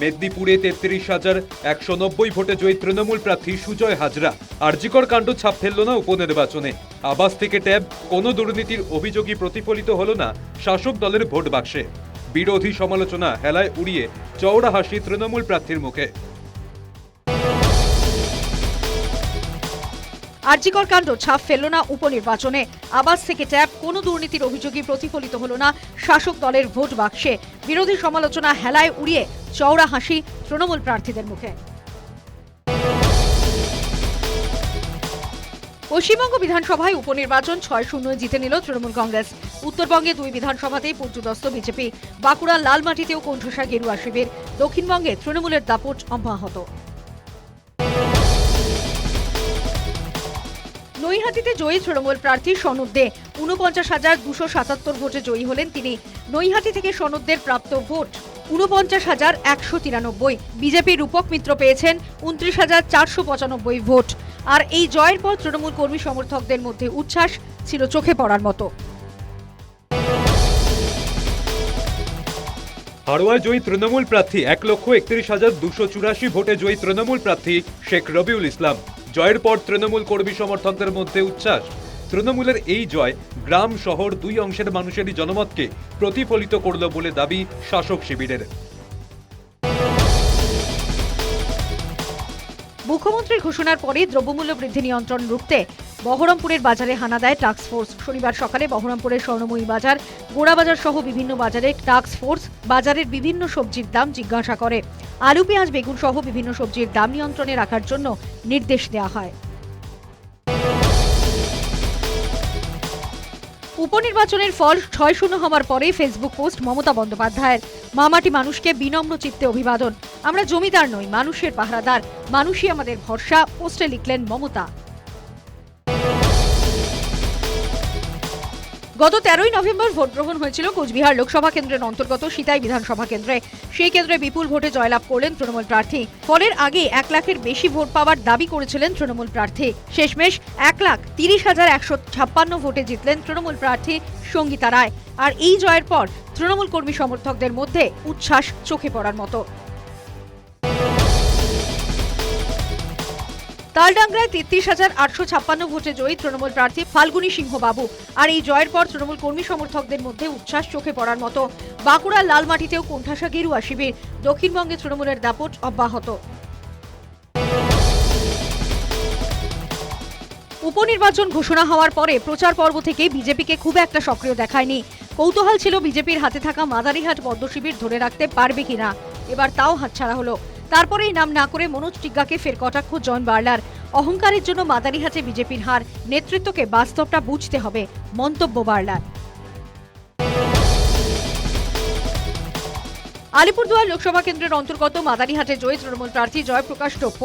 মেদিনীপুরে তেত্রিশ হাজার একশো নব্বই ভোটে জয়ী তৃণমূল প্রার্থী সুজয় হাজরা। আরজিকর কাণ্ড ছাপ ফেলল না উপনির্বাচনে। আবাস থেকে ট্যাব, কোনো দুর্নীতির অভিযোগই প্রতিফলিত হল না শাসক দলের ভোট বাক্সে। বিরোধী সমালোচনা হেলায় উড়িয়ে চওড়া হাসি তৃণমূল প্রার্থীর মুখে। আরজিকর কাণ্ড ছাপ ফেলল না উপনির্বাচনে। আবাস থেকে ট্যাব কোনো দুর্নীতির অভিযোগই প্রতিফলিত হল না। শাসক দলের ভোট বাক্সে বিরোধী সমালোচনা হেলায় উড়িয়ে চওড়া হাসি তৃণমূল প্রার্থীদের মুখে। পশ্চিমবঙ্গ বিধানসভায় উপনির্বাচন ছয় শূন্য জিতে নিল তৃণমূল কংগ্রেস। উত্তরবঙ্গে দুই বিধানসভাতেই পর্যুদস্ত বিজেপি। বাঁকুড়া লালমাটিতেও কণ্ঠসা গেরুয়া শিবির। দক্ষিণবঙ্গে তৃণমূলের দাপট অব্যাহত। নৈহাটিতে জয়ী তৃণমূল প্রার্থী সনদ দে। উনপঞ্চাশ হাজার দুশো সাতাত্তর ভোটে জয়ী হলেন তিনি। নৈহাটি থেকে সনদদের প্রাপ্ত ভোট উনপঞ্চাশ হাজার একশো তিরানব্বই। বিজেপি রূপক মিত্র পেয়েছেন উনত্রিশ হাজার চারশো পঁচানব্বই ভোট। আর এই জয়ের পর তৃণমূল কর্মী সমর্থকদের মধ্যে উচ্ছ্বাস ছিল চোখে পড়ার মতো। হাড়োয়ায় জয়ী তৃণমূল প্রার্থী এক লক্ষ একত্রিশ হাজার দুশো চুরাশি ভোটে জয়ী তৃণমূল প্রার্থী শেখ রবিউল ইসলাম। জয়ের পর তৃণমূল কর্মী সমর্থকদের মধ্যে উচ্ছ্বাস। তৃণমূলের এই জয় গ্রাম, শহর দুই অংশের মানুষেরই জনমতকে প্রতিফলিত করল বলে দাবি শাসক শিবিরের। মুখ্যমন্ত্রীর ঘোষণার পরে দ্রব্যমূল্য বৃদ্ধি নিয়ন্ত্রণ রুখতে বহরমপুরের বাজারে হানা দেয় ফোর্স শনিবার সকালে বহরমপুরের স্বর্ণময়ী বাজার, গোড়াবাজার সহ বিভিন্ন বাজারে ফোর্স বাজারের বিভিন্ন সবজির দাম জিজ্ঞাসা করে। আলু, পেঁয়াজ, বেগুন সহ বিভিন্ন সবজির দাম নিয়ন্ত্রণে রাখার জন্য নির্দেশ দেওয়া হয়। উপনির্বাচনের ফল ছয় শূন্য হওয়ার পরে ফেসবুক পোস্ট মমতা বন্দ্যোপাধ্যায়ের। মামাটি মানুষকে বিনম্র চিত্তে অভিবাদন। আমরা জমিদার নই, মানুষের পাহারাদার। মানুষই আমাদের ভরসা, পোস্টে লিখলেন মমতা। গত তেরোই নভেম্বর ভোট গ্রহণ হয়েছিল কোচবিহার লোকসভা কেন্দ্রের অন্তর্গত সিতাই বিধানসভা কেন্দ্রে। সেই কেন্দ্রে বিপুল ভোটে জয়লাভ করলেন তৃণমূল প্রার্থী। ফলের আগে এক লাখের বেশি ভোট পাওয়ার দাবি করেছিলেন তৃণমূল প্রার্থী। শেষমেশ এক লাখ তিরিশ হাজার একশো ছাপ্পান্ন ভোটে জিতলেন তৃণমূল প্রার্থী সঙ্গীতা রায়। আর এই জয়ের পর তৃণমূল কর্মী সমর্থকদের মধ্যে উচ্ছ্বাস চোখে পড়ার মতো। তালডাংরায় তেত্রিশ হাজার আটশো ছাপ্পান্ন ভোটে জয়ী তৃণমূল প্রার্থী ফাল্গুনী সিংহ বাবু আর এই জয়ের পর তৃণমূল কর্মী সমর্থকদের মধ্যে উচ্ছ্বাস চোখে পড়ার মতো। বাঁকুড়ার লালমাটিতেও কোণঠাসা গেরুয়া শিবির। দক্ষিণবঙ্গে তৃণমূলের দাপট অব্যাহত। উপনির্বাচন ঘোষণা হওয়ার পরে প্রচার পর্ব থেকে বিজেপিকে খুব একটা সক্রিয় দেখায়নি। কৌতূহল ছিল বিজেপির হাতে থাকা মাদারিহাট বদ্ধ শিবির ধরে রাখতে পারবে কিনা। এবার তাও হাতছাড়া হলো। তারপরেই নাম না করে মনোজ টিগ্গাকে ফের কটাক্ষ জন বার্লার। অহংকারের জন্য মাদারিহাটে বিজেপির হার। নেতৃত্বকে বাস্তবটা বুঝতে হবে, মন্তব্য বার্লার। আলিপুরদুয়ার লোকসভা কেন্দ্রের অন্তর্গত মাদারিহাটে জয়ী তৃণমূল প্রার্থী জয়প্রকাশ টোপ্প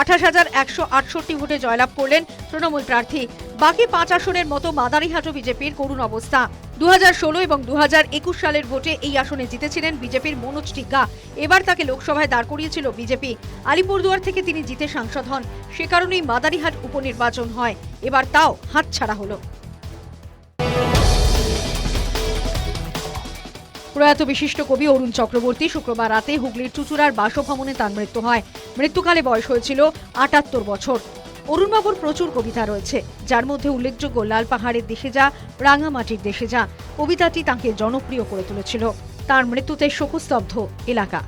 আঠাশ হাজার একশো আটষট্টি ভোটে জয়লাভ করলেন তৃণমূল প্রার্থী বাকি পাঁচ আসনের মতো মাদারিহাটও বিজেপির করুণ অবস্থা। দু হাজার ষোলো এবং দু হাজার একুশ সালের ভোটে এই আসনে জিতেছিলেন বিজেপির মনোজ টিগ্গা। এবার তাকে লোকসভায় দাঁড় করিয়েছিল বিজেপি। আলিপুরদুয়ার থেকে তিনি জিতে সাংসদ হন। সে কারণেই মাদারিহাট উপনির্বাচন হয়। এবার তাও হাতছাড়া হলো। প্রয়াত বিশিষ্ট কবি অরুণ চক্রবর্তী শুক্রবার রাতে হুগলির চুচুড়ার বাসভবনে তার মৃত্যু হয়। মৃত্যুকালে বয়স হয়েছিল আটাত্তর বছর। অরুণবাবুর প্রচুর কবিতা রয়েছে, যার মধ্যে উল্লেখযোগ্য লাল পাহাড়ের দেশে যা, রাঙামাটির দেশে যা, কবিতাটি তাঁকে জনপ্রিয় করে তুলেছিল। তার মৃত্যুতে শোকস্তব্ধ এলাকা।